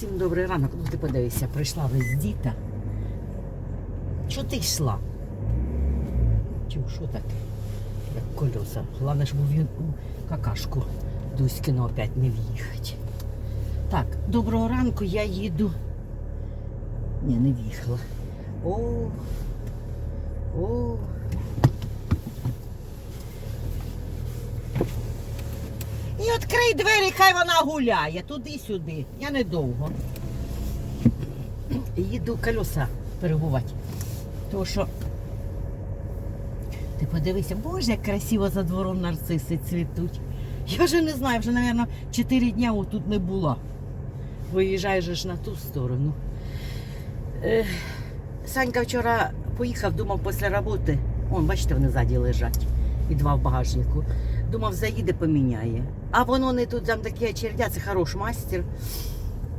Всім добрий ранок. Ну ти подивися, прийшла без діта. Чого ти йшла? Чого, що таке? Як колеса. Головне, щоб він у какашку Дуськину опять не в'їхати. Так, доброго ранку, я їду. Ні, не в'їхала. О, о. І відкрий двері, хай вона гуляє туди-сюди. Я недовго. Їду колеса перебувати. Тому що ти подивися, боже, як красиво за двором нарциси цвітуть. Я вже не знаю, вже, мабуть, 4 дня отут не була. Виїжджаєш ж на ту сторону. Ех, Санька вчора поїхав, думав після роботи. Он, бачите, вони ззаді лежать. І два в багажнику. Думав, заїде, поміняє. А воно не тут там такі очередя, це хороший мастер.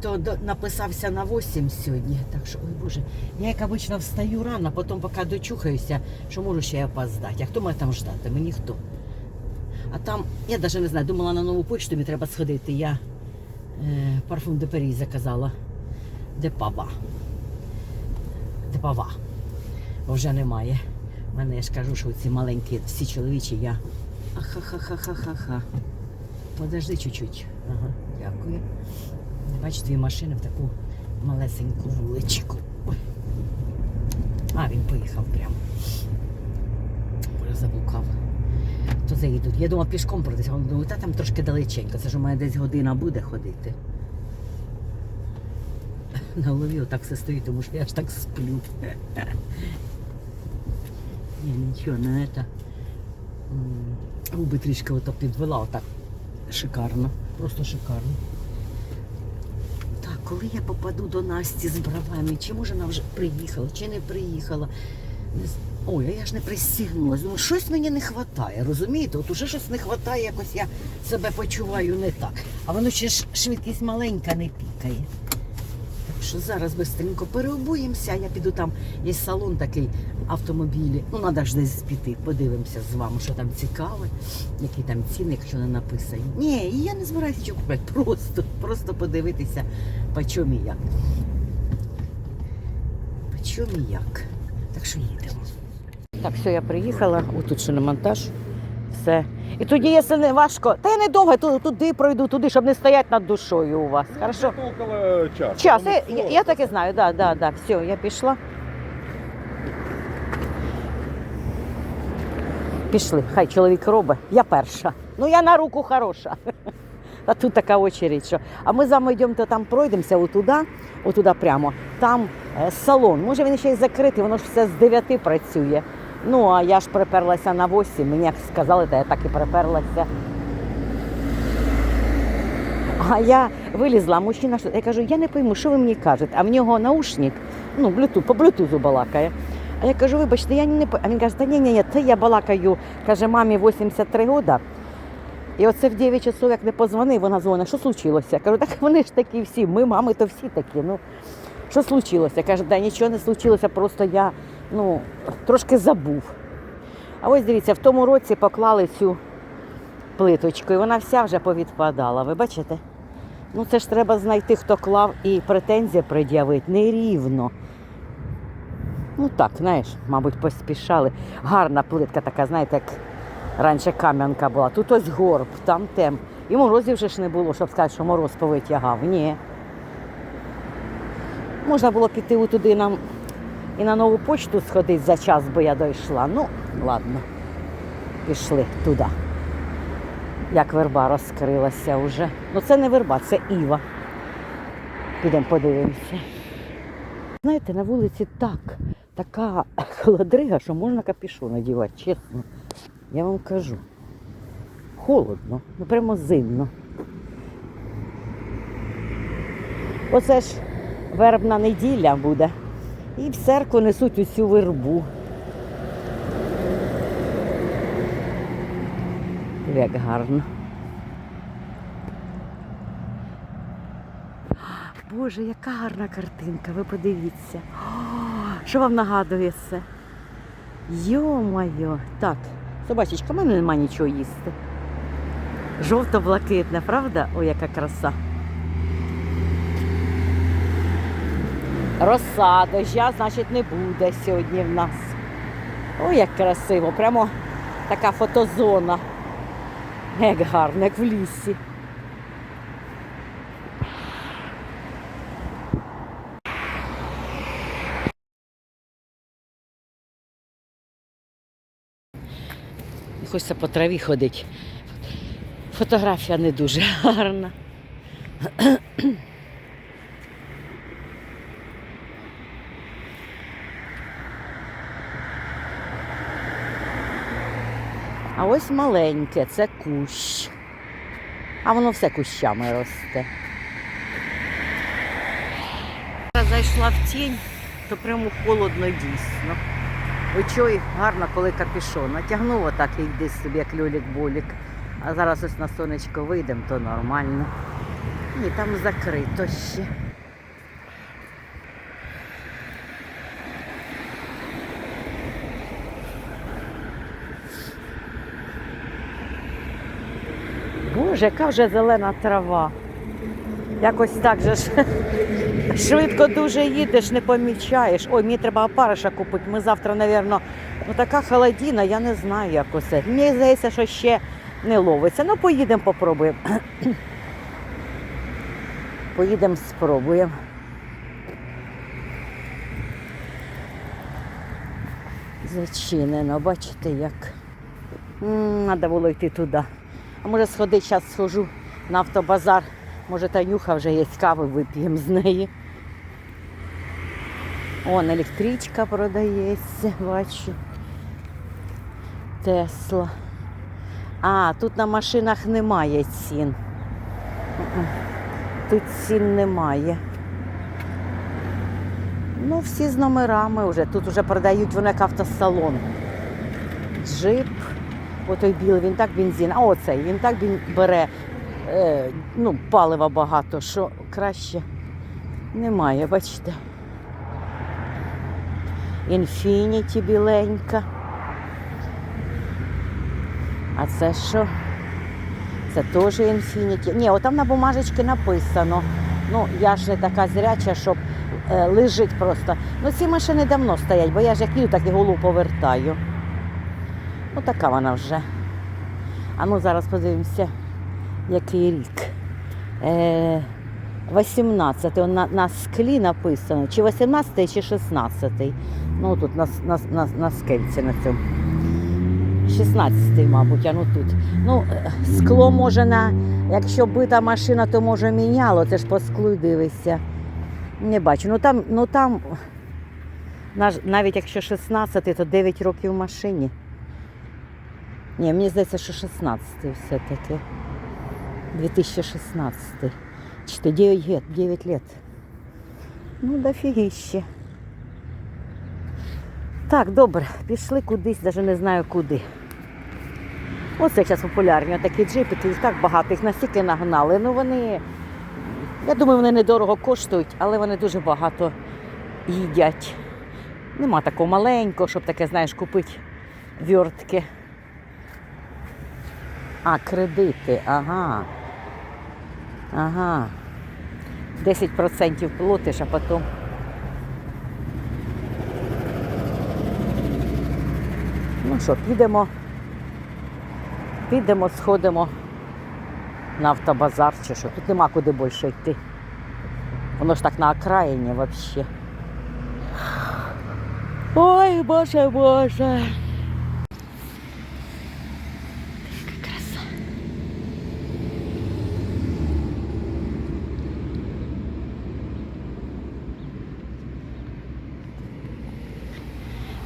То до- написався на 8 сьогодні. Так що, ой Боже, я як обично встаю рано, потім поки дочухаюся, що можу ще й опоздати. А хто мене там ждати? Мені хто? А там, я навіть не знаю, думала на нову почту, мені треба сходити. Я е, парфум де Парі заказала. Де пава. Де пава. Бо вже немає. У мене я ж кажу, що ці маленькі всі чоловічі я. Аха-ха-ха-ха-ха-ха. Подожди чуть-чуть. Ага, дякую. Бачиш, дві машини в таку малесеньку вуличку. А, він поїхав прямо. Заблукав. То заїдуть. Я думав пішком. Він Думаю, та там трошки далеченько. Це ж у мене десь година буде ходити. На голові отак все стоїть, тому що я ж так сплю. Ні, нічого, не це. Губи трішки ото підвела, отак. Шикарно. Просто шикарно. Так, коли я попаду до Насті з бравами, чи може вона вже приїхала, чи не приїхала. Ой, я ж не пристігнулася. Думаю, щось мені не вистачає, розумієте? От уже щось не вистачає, якось я себе почуваю не так. А воно ще ж швидкість маленька не пікає. Що зараз швидко переобуємося, я піду там, є салон такий автомобілі. Ну, треба ж десь піти, подивимося з вами, що там цікаве, які там ціни, якщо не написані. Ні, і я не збираюся нічого купувати, просто, просто подивитися, по чому і як. По чому і як. Так що їдемо. Так, все, я приїхала, отут ще на монтаж. Все. І тоді, якщо не важко, та я не довго ту- туди пройду, туди, щоб не стояти над душою у вас. Хорошо? Где-то около часа. Час, Ну, я, я, я так і знаю, да, да, да. Все, я пішла. Пішли, хай чоловік робить. Я перша. Ну я на руку хороша. А тут така очередь, що. А ми з вами йдемо, то там пройдемося отуда, отуда прямо. Там е, салон. Може він ще й закритий, воно ж все з 9 працює. Ну, а я ж приперлася на 8, мені як сказали, то я так і приперлася. А я вилізла, мужчина, я кажу, я не пойму, що ви мені кажете. А в нього наушник, ну, блютуз, по блютузу балакає. А я кажу, вибачте, я не пойму. А він каже, та ні, ні, ні, це я балакаю, каже, мамі 83 роки. І оце в 9 часов, як не позвонив, вона дзвонить, що случилося? Я кажу, так вони ж такі всі, ми, мами, то всі такі. Ну, що случилося? Каже, да нічого не случилося, просто я ну, трошки забув. А ось дивіться, в тому році поклали цю плиточку, і вона вся вже повідпадала. Ви бачите? Ну це ж треба знайти, хто клав і претензії пред'явити. Нерівно. Ну так, знаєш, мабуть, поспішали. Гарна плитка така, знаєте, як раніше кам'янка була. Тут ось горб, там тем. І морозів вже ж не було, щоб сказати, що мороз повитягав. Ні. Можна було піти туди нам і на нову почту сходити за час, бо я дійшла. Ну, ладно, пішли туди. Як верба розкрилася вже. Ну це не верба, це Іва. Підемо подивимося. Знаєте, на вулиці так, така холодрига, що можна капюшон надівати, чесно. Я вам кажу. Холодно, ну прямо зимно. Оце ж вербна неділя буде. І в церкву несуть усю вербу. Як гарно. Боже, яка гарна картинка, ви подивіться. Що вам нагадує це? Йо-моє. Так, собачечка, в мене нема нічого їсти. Жовто-блакитне, правда? Ой, яка краса. Роса, дождя, значить, не буде сьогодні в нас. Ой, як красиво, прямо така фотозона. Як гарно, як в лісі. Хочеться по траві ходить. Фотографія не дуже гарна. А ось маленьке, це кущ. А воно все кущами росте. Я зайшла в тінь, то прямо холодно дійсно. Чуй, гарно, коли капюшон. Натягнув отак і йди собі, як люлік-булік. А зараз ось на сонечко вийдемо, то нормально. Ні, там закрито ще. Боже, яка вже зелена трава. Якось так же ж швидко дуже їдеш, не помічаєш. Ой, мені треба опариша купити. Ми завтра, напевно, ну така холодіна, я не знаю, як усе. Мені здається, що ще не ловиться. Ну, поїдемо, попробуємо. Поїдемо, спробуємо. Зачинено, бачите як. Треба було йти туди. А може сходити, зараз схожу на автобазар. Може Танюха вже є кави, вип'ємо з неї. Он електричка продається, бачу. Тесла. А, тут на машинах немає цін. Тут цін немає. Ну, всі з номерами вже. Тут вже продають вони як автосалон. Джип. Отой білий, він так бензин. А оцей, він так він бере е, ну, палива багато, що краще немає, бачите. Інфініті біленька. А це що? Це теж інфініті. Ні, отам на бумажечці написано. Ну, я ж не така зряча, щоб е, лежить просто. Ну, ці машини давно стоять, бо я ж як їду, так і голову повертаю. Ну, така вона вже. А ну зараз подивимося, який рік. Е, 18 на, на склі написано. Чи 18 чи 16 Ну тут на, на, на, на скельці на цьому. 16 мабуть, а ну тут. Ну, е, скло може на. Якщо бита машина, то може міняло, це ж по склу дивишся. Не бачу. Ну там, ну там навіть якщо 16, то 9 років в машині. Ні, мені здається, що 16 все-таки. 2016. Чи то 9 лет, 9 лет. Ну, дофігіще. Так, добре, пішли кудись, навіть не знаю куди. Оце зараз популярні такі джипики, їх так багато, їх настільки нагнали. Ну вони, я думаю, вони недорого коштують, але вони дуже багато їдять. Нема такого маленького, щоб таке, знаєш, купити вертки. А, кредити, ага. Ага. 10% платиш, а потім. Ну що, підемо. Підемо, сходимо на автобазар чи що. Тут нема куди більше йти. Воно ж так на окраїні взагалі. Ой, боже, боже. Яка краса.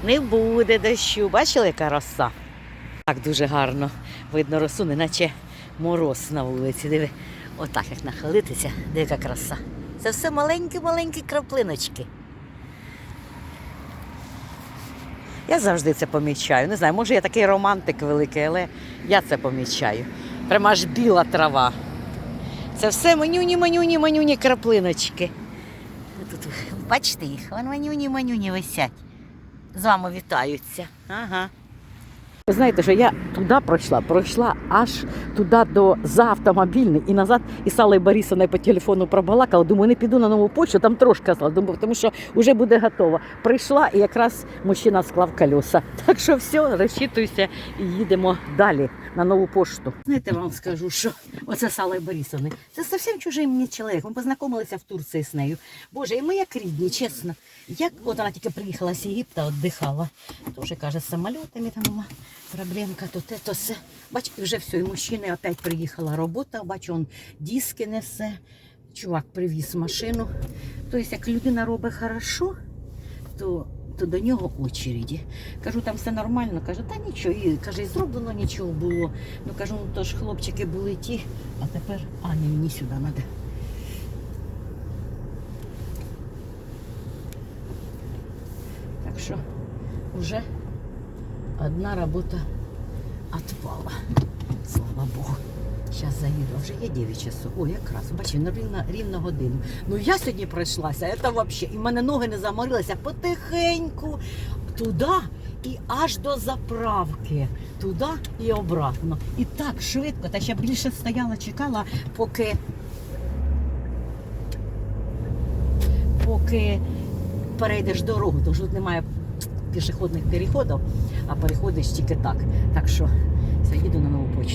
Не буде дощу. Бачили, яка роса? Так дуже гарно. Видно росу, неначе мороз на вулиці. Диви, отак як нахилитися, диви, краса. Це все маленькі-маленькі краплиночки. Я завжди це помічаю. Не знаю, може я такий романтик великий, але я це помічаю. Прямо аж біла трава. Це все манюні, манюні, манюні краплиночки. Тут бачите їх? Вон манюні, манюні висять. З вами вітаються. Ага. Ви знаєте, що я туди пройшла, пройшла аж туди до за автомобільний і назад, і Аллою Борисовною по телефону пробалакала. Думаю, не піду на нову почту, там трошки осталось, думаю, тому що вже буде готово. Прийшла і якраз мужчина склав колеса. Так що все, розчитуюся і їдемо далі на нову пошту. Знаєте, вам скажу, що оце Аллою Борисовною. Це зовсім чужий мені чоловік. Ми познайомилися в Турції з нею. Боже, і ми як рідні, чесно. Як от вона тільки приїхала з Єгипта, віддихала. Тоже каже, з самолітами там була проблемка, то те, то все. Бач, вже все, і мужчини опять приїхала робота, бачу, он диски несе. Чувак привіз машину. Тобто, як людина робить хорошо, то, то до нього очереді. Кажу, там все нормально. Каже, та нічого. І каже, і зроблено нічого було. Ну кажу, ну то ж хлопчики були ті, а тепер Аня мені сюди треба. Так що вже одна робота відпала. Слава Богу. Зараз заїду, вже є 9 часов. О, якраз, бачив, на рівно, рівно годину. Ну я сьогодні пройшлася, це взагалі. І в мене ноги не заморилися потихеньку туди і аж до заправки. Туди і обратно. І так швидко, та ще більше стояла, чекала, поки. Поки перейдеш дорогу, тому що тут немає пішохідних переходів, а переходиш тільки так. Так що все, їду на нову почту.